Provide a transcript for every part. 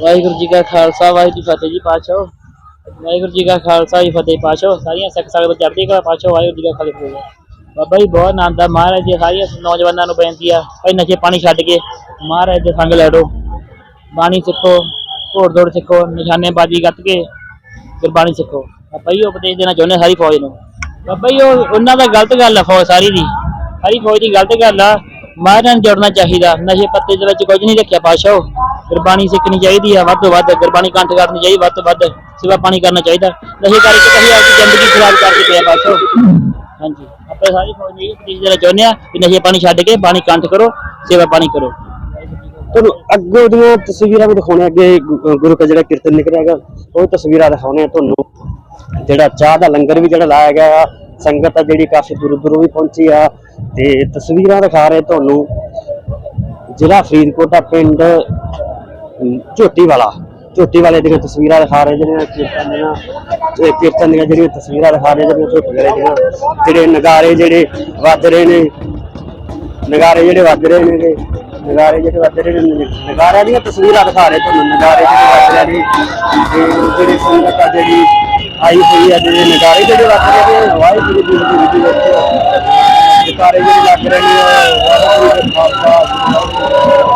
ਵਾਹਿਗੁਰੂ ਜੀ ਕਾ ਖਾਲਸਾ, ਵਾਹਿਗੁਰੂ ਜੀ ਫਤਿਹ ਜੀ ਪਾਸ਼ੋ ਵਾਹਿਗੁਰੂ ਜੀ ਕਾ ਖਾਲਸਾ, ਜੀ ਫਤਿਹ ਪਾਸ਼ੋ ਸਾਰੀਆਂ ਸਿੱਖ ਸੰਗਤ ਚੜ੍ਹਦੀ ਕਲਾ ਪਾਸ਼ੋ ਵਾਹਿਗੁਰੂ ਜੀ ਕਾ ਖਾਲਸਾ। ਬਾਬਾ ਜੀ, ਬਹੁਤ ਆਨੰਦ ਆ। ਮਹਾਰਾਜ ਜੀ ਸਾਰੀਆਂ ਨੌਜਵਾਨਾਂ ਨੂੰ ਬੇਨਤੀ ਆ, ਭਾਈ ਨਸ਼ੇ ਪਾਣੀ ਛੱਡ ਕੇ ਮਹਾਰਾਜ ਦੇ ਸੰਗ ਲੜੋ ਬਾਣੀ ਸਿੱਖੋ ਘੋੜ ਦੌੜ ਸਿੱਖੋ, ਨਿਸ਼ਾਨੇਬਾਜ਼ੀ ਗੱਤ ਕੇ ਗੁਰਬਾਣੀ ਸਿੱਖੋ। ਆਪਾਂ ਜੀ, ਉਹ ਉਪਦੇਸ਼ ਦੇਣਾ ਚਾਹੁੰਦੇ ਸਾਰੀ ਫੌਜ ਨੂੰ। ਬਾਬਾ ਜੀ ਉਹਨਾਂ ਦਾ ਗਲਤ ਗੱਲ ਆ ਫੌਜ ਸਾਰੀ ਦੀ। ਸਾਰੀ ਫੌਜ ਦੀ ਗਲਤ ਗੱਲ ਆ। ਮਹਾਰਾਜ ਨਾਲ ਜੁੜਨਾ ਚਾਹੀਦਾ। ਨਸ਼ੇ ਪੱਤੇ ਦੇ ਵਿੱਚ ਕੁਝ ਨਹੀਂ ਰੱਖਿਆ ਪਾਸ਼ੋ ਗੁਰਬਾਣੀ ਸਿੱਖਣੀ ਚਾਹੀਦੀ ਆ, ਵੱਧ ਤੋਂ ਵੱਧ ਗੁਰਬਾਣੀ ਕੰਠ ਕਰਨੀ ਚਾਹੀਦੀ, ਵੱਧ ਤੋਂ ਵੱਧ ਸੇਵਾ ਪਾਣੀ ਕਰਨਾ ਚਾਹੀਦਾ। ਨਸ਼ੇ ਕਰਕੇ ਕਹੀ ਆਪਣੀ ਜ਼ਿੰਦਗੀ ਖਰਾਬ ਕਰਕੇ ਪਿਆ ਪਾਸ਼ੋ ਹਾਂਜੀ। ਆਪਾਂ ਸਾਰੀ ਫੌਜ ਨੂੰ ਇਹ ਉਪਦੇਸ਼ ਦੇਣਾ ਚਾਹੁੰਦੇ ਆ ਕਿ ਨਸ਼ੇ ਪਾਣੀ ਛੱਡ ਕੇ ਬਾਣੀ ਕੰਠ ਕਰੋ, ਸੇਵਾ ਪਾਣੀ ਕਰੋ। ਤੁਹਾਨੂੰ ਅੱਗੇ ਦੀਆਂ ਤਸਵੀਰਾਂ ਵੀ ਦਿਖਾਉਣੇ ਅੱਗੇ ਗੁਰੂ ਦਾ ਜਿਹੜਾ ਕੀਰਤਨ ਨਿਕਲਿਆ ਹੈਗਾ, ਉਹ ਤਸਵੀਰਾਂ ਦਿਖਾਉਣੇ ਆ ਤੁਹਾਨੂੰ। ਜਿਹੜਾ ਚਾਹ ਦਾ ਲੰਗਰ ਵੀ ਜਿਹੜਾ ਲਾਇਆ ਗਿਆ ਆ, ਸੰਗਤ ਆ ਜਿਹੜੀ ਕਾਫੀ ਦੂਰੋਂ ਦੂਰੋਂ ਵੀ ਪਹੁੰਚੀ ਆ, ਤੇ ਤਸਵੀਰਾਂ ਦਿਖਾ ਰਹੇ ਤੁਹਾਨੂੰ। ਜ਼ਿਲ੍ਹਾ ਫਰੀਦਕੋਟ ਦਾ ਪਿੰਡ ਝੋਟੀ ਵਾਲਾ। ਝੋਟੀ ਵਾਲੇ ਦੀਆਂ ਤਸਵੀਰਾਂ ਦਿਖਾ ਰਹੇ ਜਿਹੜੀਆਂ ਕੀਰਤਨ ਦੀਆਂ, ਇਹ ਕੀਰਤਨ ਦੀਆਂ ਜਿਹੜੀਆਂ ਤਸਵੀਰਾਂ ਦਿਖਾ ਰਹੇ ਜਿਹੜੀਆਂ ਝੋਟੀ ਵਾਲੇ ਦੀਆਂ, ਜਿਹੜੇ ਨਗਾਰੇ ਜਿਹੜੇ ਵੱਜ ਰਹੇ ਨੇ, ਨਗਾਰੇ ਜਿਹੜੇ ਵੱਜ ਰਹੇ ਨੇ ਨਗਾਰੇ ਜਿਹੜੇ ਵੱਜ ਰਹੇ ਨੇ, ਨਗਾਰਿਆਂ ਦੀਆਂ ਤਸਵੀਰਾਂ ਦਿਖਾ ਰਹੇ ਤੁਹਾਨੂੰ, ਨਗਾਰੇ ਜਿਹੜੇ ਵੱਜ ਰਹੇ ਨੇ, ਤੇ ਜਿਹੜੀ ਸੰਗਤ ਆ ਜਿਹੜੀ ਆਈ ਹੋਈ ਆ, ਜਿਹੜੇ ਨਗਾਰੇ ਜਿਹੜੇ ਵੱਜ ਰਹੇ ਨੇ ਵਾਹਿਗੁਰੂ ਜੀ ਦੀ ਵਿੱਚ ਨਗਾਰੇ ਜਿਹੜੇ ਲੱਗ ਰਹੇ ਨੇ ਵਾਹਿਗੁਰੂ ਜੀ ਦਾ ਖਾਲਸਾ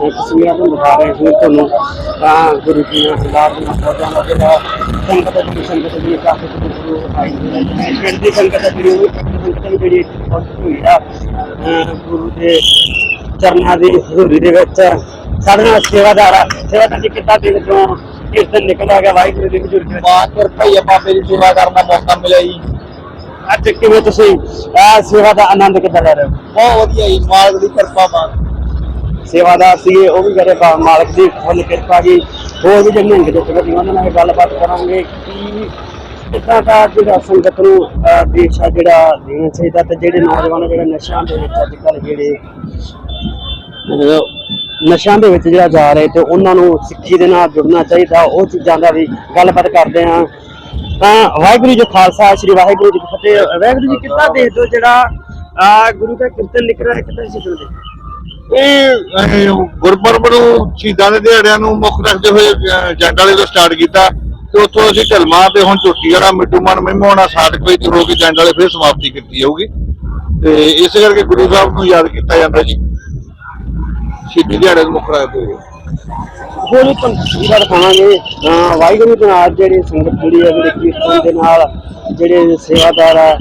ਇਹ ਤਸਵੀਰਾਂ ਤੁਹਾਨੂੰ ਦਿਖਾ ਰਹੇ ਸੀ ਤੁਹਾਨੂੰ ਤਾਂ ਗੁਰੂ ਜੀ ਨਾਲ ਸਰਦਾਰ ਜੀ ਪਹੁੰਚਾਉਣ ਦਾ ਜਿਹੜਾ ਸੰਗਤ ਦੀ ਸੰਗਤ ਦੀ ਕਾਫੀ ਗੁਰੂ ਆਈ ਹੋਈ ਹੈ ਪਿੰਡ ਦੀ ਸੰਗਤ ਹੈ ਜਿਹੜੀ ਸੰਗਤ ਜਿਹੜੀ ਪਹੁੰਚੀ ਹੋਈ ਆ। ਗੁਰੂ ਦੇ ਚਰਨਾਂ ਦੀ ਹਜ਼ੂਰੀ ਦੇ ਵਿੱਚ ਸਾਡੇ ਨਾਲ ਸੇਵਾਦਾਰ ਆ। ਸੇਵਾਦਾਰ ਜੀ ਕਿੱਦਾਂ ਦੇ ਵਿੱਚੋਂ ਇਸ ਦਿਨ ਨਿਕਲਿਆ ਗਿਆ ਵਾਹਿਗੁਰੂ ਦੀ ਹਜ਼ੂਰੀ ਦੇ ਵਿੱਚ। ਮਾਂ ਕਿਰਪਾ ਹੀ ਆ ਬਾਬੇ ਦੀ ਸੇਵਾ ਕਰਨ ਦਾ ਮੌਕਾ ਮਿਲਿਆ ਜੀ। ਅੱਜ ਕਿਵੇਂ ਤੁਸੀਂ ਇਹ ਸੇਵਾ ਦਾ ਆਨੰਦ ਕਿੱਦਾਂ ਲੈ ਰਹੇ ਹੋ? ਬਹੁਤ ਵਧੀਆ ਜੀ ਮਾਲਕ ਦੀ ਕਿਰਪਾ ਮਾਂ ਸੇਵਾਦਾਰ ਸੀਗੇ ਉਹ ਵੀ ਕਰੇ ਮਾਲਕ ਦੀ ਫੁੱਲ ਕਿਰਪਾ ਜੀ। ਹੋਰ ਵੀ ਜਿਹੜੀਆਂ ਨਿਹੰਗ ਜਥੇਬੰਦੀਆਂ ਸੀ ਉਹਨਾਂ ਨਾਲ ਗੱਲਬਾਤ ਕਰਾਂਗੇ ਕਿ ਕਿੱਦਾਂ ਦਾ ਜਿਹੜਾ ਸੰਗਤ ਨੂੰ ਅਹ, ਜਿਹੜਾ ਦੇਣਾ ਚਾਹੀਦਾ ਤੇ ਜਿਹੜੇ ਨੌਜਵਾਨ ਜਿਹੜੇ ਨਸ਼ਿਆਂ ਦੇ ਵਿੱਚ ਅੱਜ ਕੱਲ੍ਹ ਜਿਹੜੇ ਨਸ਼ਿਆਂ ਦੇ ਵਿੱਚ ਜਿਹੜਾ ਜਾ ਰਹੇ ਤੇ ਉਹਨਾਂ ਨੂੰ ਸਿੱਖੀ ਦੇ ਨਾਲ ਜੁੜਨਾ ਚਾਹੀਦਾ ਉਹ ਚੀਜ਼ਾਂ ਦਾ ਵੀ ਗੱਲਬਾਤ ਕਰਦੇ ਹਾਂ। ਤਾਂ ਵਾਹਿਗੁਰੂ ਜੀ ਖਾਲਸਾ ਸ੍ਰੀ ਵਾਹਿਗੁਰੂ ਜੀ ਕੀ ਫਤਿਹ। ਵਾਹਿਗੁਰੂ ਜੀ ਕਿੱਦਾਂ ਦੇਖਦੇ ਹੋ ਜਿਹੜਾ ਗੁਰੂ ਦਾ ਕੀਰਤਨ ਨਿਕਲ ਰਿਹਾ ਕਿੱਦਾਂ ਸਿੱਖਦੇ ਹੋ। ਇਹ ਗੁਰਪੁਰਬ ਨੂੰ ਸ਼ਹੀਦਾਂ ਦੇ ਦਿਹਾੜਿਆਂ ਨੂੰ ਮੁੱਖ ਰੱਖਦੇ ਹੋਏ ਜੰਡ ਵਾਲੇ ਤੋਂ ਸਟਾਰਟ ਕੀਤਾ ਤੇ ਉੱਥੋਂ ਅਸੀਂ ਢਲਮਾ ਤੇ ਹੁਣ ਝੋਟੀ ਵਾਲਾ ਮਿੱਟੂ ਮਨ ਮਹਿਮੋਣਾ ਸਾਧਕ ਵਿੱਚ ਹੋ ਕੇ ਜੰਡ ਵਾਲੇ ਫਿਰ ਸਮਾਪਤੀ ਕੀਤੀ ਜਾਊਗੀ। ਤੇ ਇਸੇ ਕਰਕੇ ਗੁਰੂ ਸਾਹਿਬ ਨੂੰ ਯਾਦ ਕੀਤਾ ਜਾਂਦਾ ਜੀ। ਸ਼ਹੀਦੀ ਦਿਹਾੜੇ ਨੂੰ ਮੁੱਖ ਰੱਖਦੇ ਹੋਏ। ਹੋਰ ਵੀ ਤੁਹਾਨੂੰ ਵਾਹਿਗੁਰੂ ਦੇ ਨਾਲ ਜਿਹੜੀ ਸੰਗਤ ਜੁੜੀ ਹੈ, ਜਿਹੜੇ ਕੀਰਤਨ ਦੇ ਨਾਲ ਜਿਹੜੇ ਸੇਵਾਦਾਰ ਆ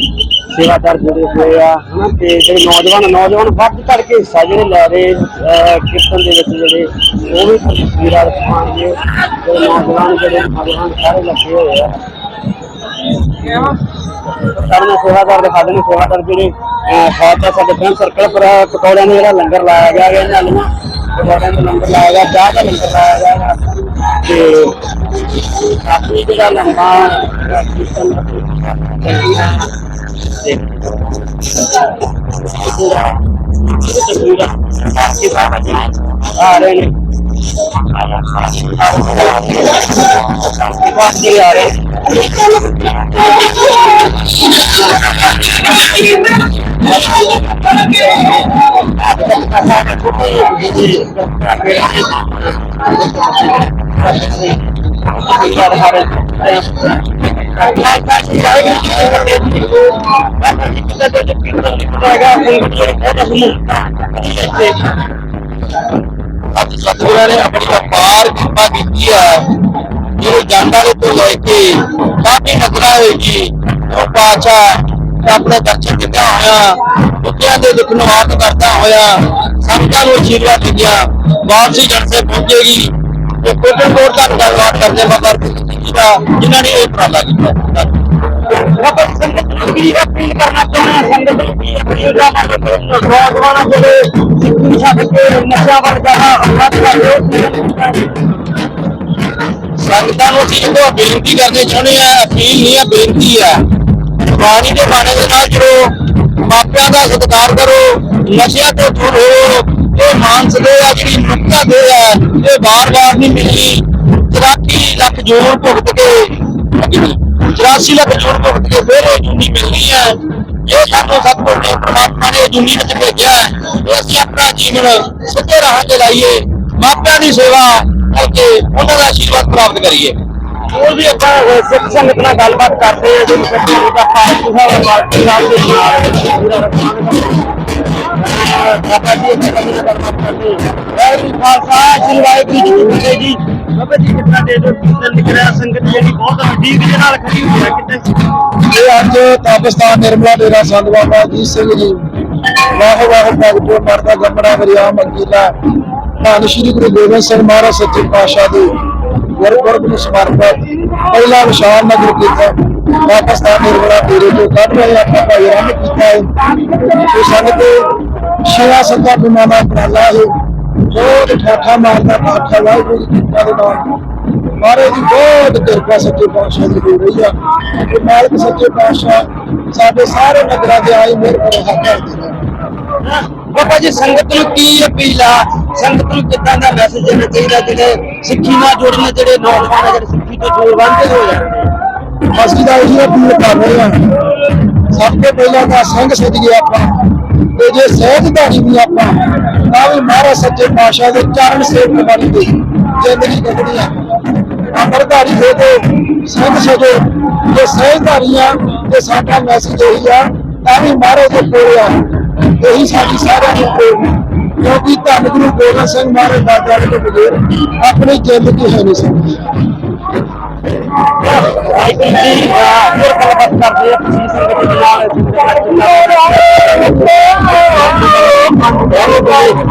ਸੇਵਾਦਾਰ ਜੁੜੇ ਹੋਏ ਆ, ਹਨਾ? ਤੇ ਜਿਹੜੇ ਨੌਜਵਾਨ ਨੌਜਵਾਨ ਵੱਧ ਚੜ ਕੇ ਹਿੱਸਾ ਜਿਹੜੇ ਲੈ ਰਹੇ, ਅਹ, ਕੀਰਤਨ ਦੇ ਵਿੱਚ ਜਿਹੜੇ, ਉਹ ਵੀ ਤਸਵੀਰਾਂ ਦਿਖਾਵਾਂਗੇ ਜਿਹੜੇ ਨੌਜਵਾਨ ਜਿਹੜੇ ਨੌਜਵਾਨ ਸਾਰੇ ਲੱਗੇ ਹੋਏ ਆ। ਸਾਹਮਣੇ ਸੇਵਾਦਾਰ ਦਿਖਾ ਦੇਣੇ ਸੇਵਾਦਾਰ ਜਿਹੜੇ, ਅਹ ਸਾਡੇ ਫਰੈਂਡ ਸਰਕਲ ਪਰ ਪਕੌੜਿਆਂ ਦਾ ਜਿਹੜਾ ਲੰਗਰ ਲਾਇਆ ਗਿਆ, ਇਹਨਾਂ ਨੂੰ ਪਕੌੜਿਆਂ ਦਾ ਲੰਗਰ ਲਾਇਆ ਗਿਆ, ਚਾਹ ਦਾ ਲੰਗਰ ਲਾਇਆ ਗਿਆ। ਤੇ ਕਾਫੀ ਜਿਹੜਾ ਲੰਮਾ ਜਿਹੜਾ ਕੀਰਤਨ ਤੇ ਆ ਰਹੇ ਨੇ ਬਾਕੀ ਆ ਰਹੇ ਅੱਜ ਸਤਿਗੁਰਾਂ ਨੇ ਆਪਣੀ ਅਪਾਰ ਕਿਰਪਾ ਕੀਤੀ ਹੈ ਜਿਹੜੇ ਜੰਡਾਂ ਦੇ ਤੋਂ ਲੈ ਕੇ ਕਾਫੀ ਨਗਰਾਂ ਹੋਏਗੀ ਉਹ ਪਾਤਸ਼ਾਹ ਆਪਣੇ ਦਰਸ਼ਨ ਦਿੱਤਾ ਹੋਇਆ, ਦੁੱਖਿਆਂ ਦੇ ਦੁੱਖ ਨੂੰ ਆਪ ਕਰਦਾ ਹੋਇਆ ਸੰਤਾਂ ਨੂੰ ਅਸ਼ੀਰਵਾਦ ਦਿੰਦਿਆਂ ਵਾਪਸੀ ਜਨਸੇ ਪਹੁੰਚੇਗੀ। ਤੇ ਕੋਟਨ ਦਾ ਧੰਨਵਾਦ ਕਰਦੇ ਬਾਬਾ ਜੀ ਦਾ, ਜਿਨ੍ਹਾਂ ਨੇ ਇਹ ਉਪਰਾਲਾ ਕੀਤਾ। ਬਾਬਾ ਸੰਗਤ ਨੂੰ ਅਪੀਲ ਕਰਨਾ ਚਾਹੁੰਦੇ ਸੰਗਤ ਨੂੰ? ਅਪੀਲ ਕਰਨਾ ਨੌਜਵਾਨਾਂ ਜਿਹੜੇ ਸਿੱਖੀ ਛੱਡ ਕੇ ਨਸ਼ਿਆਂ ਵੱਲ ਜਾਣਾ ਅੱਲਾਹ ਕਰਦੇ ਸੰਗਤਾਂ ਨੂੰ ਅਸੀਂ ਇਹੋ ਬੇਨਤੀ ਕਰਨੀ ਚਾਹੁੰਦੇ ਆ ਅਪੀਲ ਨਹੀਂ ਆ ਬੇਨਤੀ ਆ ਬਾਣੀ ਦੇ ਬਾਣੇ ਦੇ ਨਾਲ ਜੁੜੋ, ਮਾਪਿਆਂ ਦਾ ਸਤਿਕਾਰ ਕਰੋ, ਨਸ਼ਿਆਂ ਤੋਂ ਦੂਰ ਰਹੋ। ਇਹ ਮਾਨਸ ਦੇ ਆ, ਜਿਹੜੀ ਮੁਕਤਾ ਦੇ ਆ, ਇਹ ਬਾਰ-ਬਾਰ ਨਹੀਂ ਮਿਲਣੀ। 84 ਲੱਖ ਜੋੜ ਭੁਗਤ ਕੇ 84 ਲੱਖ ਜੋੜ ਭੁਗਤ ਕੇ ਫਿਰ ਇਹ ਜੁਨੀ ਮਿਲਣੀ ਹੈ ਇਹ ਸਾਨੂੰ ਸਤਿਗੁਰ ਨੇ ਪ੍ਰਮਾਤਮਾ ਨੇ ਜੁਨੀ ਵਿੱਚ ਭੇਜਿਆ। ਹੈ। ਅਸੀਂ ਆਪਣਾ ਜੀਵਨ ਸਿੱਧੇ ਰਾਹ ਤੇ ਲਾਈਏ। ਮਾਪਿਆਂ ਦੀ ਸੇਵਾ ਕਰਕੇ ਉਹਨਾਂ ਦਾ ਆਸ਼ੀਰਵਾਦ ਪ੍ਰਾਪਤ ਕਰੀਏ। ਹੋਰ ਵੀ ਆਪਾਂ ਸਿੱਖ ਸੰਗਤ ਨਾਲ ਗੱਲਬਾਤ ਕਰਦੇ ਆ ਜਿਹਨੂੰ ਕੱਢੀ ਦਾ ਪਾਲਤੂ ਸਾਹਿਬ ਪਾਲਤੂ ਸਾਹਿਬ ਦੇ ਨਾਲ ਬਾਬਾ ਜੀ ਇੱਥੇ ਕਦੀ ਨਾ ਗੱਲਬਾਤ ਕਰਦੇ ਵਾਹਿਗੁਰੂ ਖਾਲਸਾ, ਸ੍ਰੀ ਵਾਹਿਗੁਰੂ ਜੀ ਜੀ। ਬਾਬਾ ਜੀ ਕਿੰਨਾ ਦੇ ਦੋ ਕੀਰਤਨ ਲਿਖ ਰਿਹਾ, ਸੰਗਤ ਜਿਹੜੀ ਬਹੁਤ ਵੱਡੀ ਦੇ ਨਾਲ ਖੜੀ ਹੋਈ ਹੈ ਕਿਤੇ ਇਹ ਅੱਜ ਤਾਪਸਤਾਨ ਨਿਰਮਲਾ ਡੇਰਾ ਸੰਤ ਬਾਬਾ ਜੀ ਸਿੰਘ ਜੀ। ਵਾਹ ਵਾਹ ਭਗਤੋ, ਮਰਦਾ ਗੰਮੜਾ ਵਰਿਆਮ ਅੰਗੀਲਾ ਧੰਨ ਸ਼੍ਰੀ ਗੁਰੂ ਗੋਬਿੰਦ ਸਿੰਘ ਮਹਾਰਾਜ ਸੱਚੇ ਪਾਤਸ਼ਾਹ ਦੇ ਗੁਰਪੁਰਬ ਨੂੰ ਸਮਰਪਿਤ ਪਹਿਲਾ ਵਿਸ਼ਾਲ ਨਗਰ ਕੀਰਤਨ ਤਾਪਸਤਾਨ ਨਿਰਮਲਾ ਡੇਰੇ ਤੋਂ ਕੱਢ ਰਹੇ ਆਪਾਂ ਭਾਈ ਰਾਮ ਕੀਤਾ ਹੈ। ਤੇ ਸੰਗਤ ਛੇਆ ਸੱਤਾ ਗੁਣਾ ਦਾ ਉਪਰਾਲਾ ਹੈ। ਬਹੁਤ ਠਾਠਾ ਮਾਰਦਾ ਪਾਠਾ ਵਾਹਿਗੁਰੂ ਦੀ ਕਿਰਪਾ ਦੇ ਨਾਲ। ਮਹਾਰਾਜ ਦੀ ਬਹੁਤ ਕਿਰਪਾ ਸੱਚੇ ਪਾਤਸ਼ਾਹ ਦੀ ਹੋ ਰਹੀ ਆ। ਤੇ ਮਾਲਕ ਸੱਚੇ ਪਾਤਸ਼ਾਹ ਸਾਡੇ ਸਾਰੇ ਨਗਰਾਂ ਦੇ ਆਏ ਮੇਰੇ ਕੋਲ ਹੱਥ ਕਰਦੇ ਨੇ। ਬਾਬਾ ਜੀ, ਸੰਗਤ ਨੂੰ ਕੀ ਅਪੀਲ ਆ? ਸੰਗਤ ਨੂੰ ਕਿੱਦਾਂ ਦਾ ਮੈਸੇਜ ਦੇਣਾ ਚਾਹੀਦਾ? ਜਿਹੜੇ ਸਿੱਖੀ ਨਾਲ ਜੁੜਨ ਜਿਹੜੇ ਨੌਜਵਾਨ ਆ, ਜਿਹੜੇ ਸਿੱਖੀ ਤੋਂ ਦੂਰ ਵਾਂਝੇ ਹੋ ਜਾਂਦੇ ਅਸੀਂ ਦਾ ਇਹ ਅਪੀਲ ਕਰ ਰਹੇ ਹਾਂ। ਸਭ ਤੋਂ ਪਹਿਲਾਂ ਤਾਂ ਸਿੰਘ ਸਜੀਏ ਆਪਾਂ। ਤੇ ਜੇ ਸਹਿਜਧਾਰੀ ਵੀ ਆਪਾਂ, ਤਾਂ ਵੀ ਮਹਾਰਾਜ ਸੱਚੇ ਪਾਤਸ਼ਾਹ ਦੇ ਚਰਨ ਸੇਵਕ ਬਣ ਕੇ ਜ਼ਿੰਦਗੀ ਕੱਢਣੀ ਆ ਅੰਮ੍ਰਿਤਧਾਰੀ ਹੋ ਕੇ ਸਿੰਘ ਸਜੋ। ਜੇ ਸਹਿਜਧਾਰੀਆਂ ਤੇ ਸਾਡਾ ਮੈਸੇਜ ਇਹੀ ਆ, ਤਾਂ ਵੀ ਮਹਾਰਾਜ ਦੇ ਕੋਲ ਆ। ਇਹੀ ਸਾਡੀ ਸਾਰਿਆਂ ਦੀ ਕੋਲ ਕਿਉਂਕਿ ਧੰਨ ਗੁਰੂ ਗੋਬਿੰਦ ਸਿੰਘ ਮਹਾਰਾਜ ਦਾ ਜਨ ਤੋਂ ਬਗੈਰ ਆਪਣੀ ਜ਼ਿੰਦਗੀ ਹੈ ਨਹੀਂ ਸਕਦੀ ਵਾਹਿਗੁਰੂ ਜੀ ਗੱਲਬਾਤ ਕਰਦੇ ਆ ਤੁਸੀਂ ਸੰਗਤ ਦੇ ਨਾਲ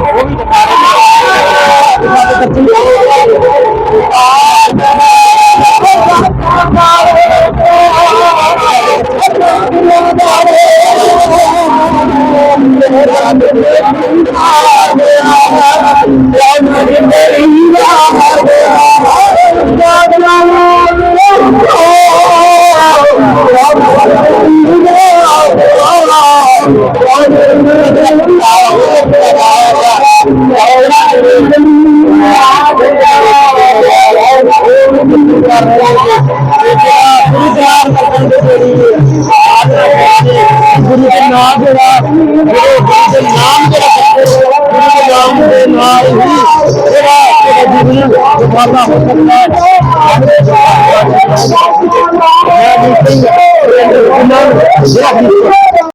ਉਹ ਵੀ ਦਿਖਾ पूजा ਗੁਰੂ ਦੇ ਨਾਮ ਜਿਹੜਾ ਜਿਹੜੇ ਗੁਰੂ ਦੇ ਨਾਮ ਜਿਹੜਾ ਗੁਰੂ ਦੇ ਨਾਮ ਦੇ ਨਾਲ ਹੀ ਜਿਹੜਾ ਜਿਹੜਾ ਜੀਵਨ ਜਵਾਲਾ ਹੋ ਸਕਦਾ ਹੈ ਮੈਂ ਵੀ ਸਿੰਘ ਜਿਹੜਾ